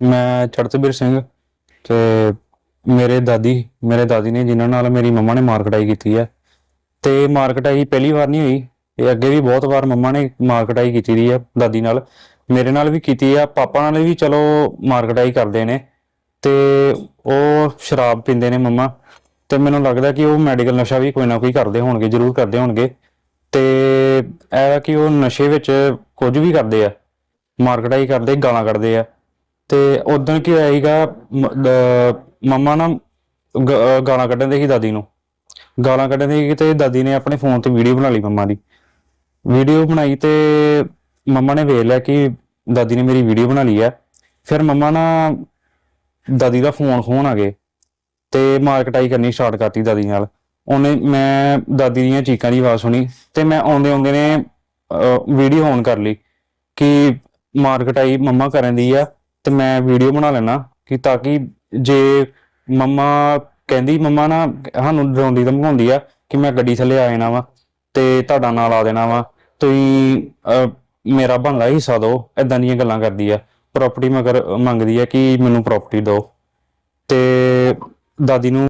ਮੈਂ ਚੜਤਬੀਰ ਸਿੰਘ ਤੇ ਮੇਰੇ ਦਾਦੀ ਮੇਰੇ ਦਾਦੀ ਨੇ ਜਿਨ੍ਹਾਂ ਨਾਲ ਮੇਰੀ ਮੰਮਾ ਨੇ ਮਾਰ ਕਟਾਈ ਕੀਤੀ ਹੈ। ਤੇ ਮਾਰ ਕਟਾਈ ਪਹਿਲੀ ਵਾਰ ਨਹੀਂ ਹੋਈ, ਇਹ ਅੱਗੇ ਵੀ ਬਹੁਤ ਵਾਰ ਮੰਮਾ ਨੇ ਮਾਰ ਕਟਾਈ ਕੀਤੀ ਦੀ ਹੈ ਦਾਦੀ ਨਾਲ। ਮੇਰੇ ਨਾਲ ਵੀ ਕੀਤੀ ਆ, ਪਾਪਾ ਨਾਲ ਵੀ ਚਲੋ ਮਾਰ ਕਟਾਈ ਕਰਦੇ ਨੇ। ਤੇ ਉਹ ਸ਼ਰਾਬ ਪੀਂਦੇ ਨੇ ਮੰਮਾ। ਤੇ ਮੈਨੂੰ ਲੱਗਦਾ ਕਿ ਉਹ ਮੈਡੀਕਲ ਨਸ਼ਾ ਵੀ ਕੋਈ ਨਾ ਕੋਈ ਕਰਦੇ ਹੋਣਗੇ, ਜ਼ਰੂਰ ਕਰਦੇ ਹੋਣਗੇ। ਤੇ ਇਹ ਹੈ ਕਿ ਉਹ ਨਸ਼ੇ ਵਿੱਚ ਕੁਝ ਵੀ ਕਰਦੇ ਆ, ਮਾਰ ਕਟਾਈ ਕਰਦੇ, ਗਾਲਾਂ ਕੱਢਦੇ ਆ। ਤੇ ਉਦੋਂ ਕੀ ਹੋਇਆ ਸੀਗਾ, ਮ- ਮੰਮਾ ਨਾ ਗ- ਗਾਲਾਂ ਕੱਢਣ ਦੇ ਸੀ ਦਾਦੀ ਨੂੰ। ਗਾਲਾਂ ਕੱਢਣ ਦੇ ਸੀ ਤੇ ਦਾਦੀ ਨੇ ਆਪਣੇ ਫੋਨ ਤੇ ਵੀਡੀਓ ਬਣਾ ਲਈ ਮੰਮਾ ਦੀ। ਵੀਡੀਓ ਬਣਾਈ ਤੇ ਮੰਮਾ ਨੇ ਵੇਖ ਲਿਆ ਕਿ ਦਾਦੀ ਨੇ ਮੇਰੀ ਵੀਡੀਓ ਬਣਾ ਲਈ ਹੈ ਫਿਰ ਮੰਮਾ ਨਾ ਦਾਦੀ ਦਾ ਫੋਨ ਖੋਣ ਆ ਗਏ ਤੇ ਮਾਰ ਕਟਾਈ ਕਰਨੀ ਸਟਾਰਟ ਕਰਤੀ ਦਾਦੀ ਨਾਲ। ਉਹਨੇ, ਮੈਂ ਦਾਦੀ ਦੀਆਂ ਚੀਕਾਂ ਦੀ ਆਵਾਜ਼ ਸੁਣੀ ਤੇ ਮੈਂ ਆਉਂਦੇ ਆਉਂਦੇ ਨੇ ਵੀਡੀਓ ਔਨ ਕਰ ਲਈ ਕਿ ਮਾਰ ਕਟਾਈ ਮੰਮਾ ਕਰਨ ਦੀ ਆ। ਤੇ ਮੈਂ ਵੀਡੀਓ ਬਣਾ ਲੈਣਾ ਕਿ ਤਾਂ ਕਿ ਜੇ ਮੰਮਾ ਕਹਿੰਦੀ, ਮੰਮਾ ਨਾ ਸਾਨੂੰ ਡਰਾਉਂਦੀ ਧਮਕਾਉਂਦੀ ਆ ਕਿ ਮੈਂ ਗੱਡੀ ਥੱਲੇ ਆ ਜਾਣਾ ਵਾ ਤੇ ਤੁਹਾਡਾ ਨਾਲ ਆ ਦੇਣਾ ਵਾ। ਤੁਸੀਂ ਮੇਰਾ ਬਣਦਾ ਹਿੱਸਾ ਦਿਓ ਐਦਾਂ ਦੀਆਂ ਗੱਲਾਂ ਕਰਦੀ ਆ। ਪ੍ਰਾਪਰਟੀ ਮਗਰ ਮੰਗਦੀ ਆ ਕਿ ਮੈਨੂੰ ਪ੍ਰਾਪਰਟੀ ਦਿਓ। ਤੇ ਦਾਦੀ ਨੂੰ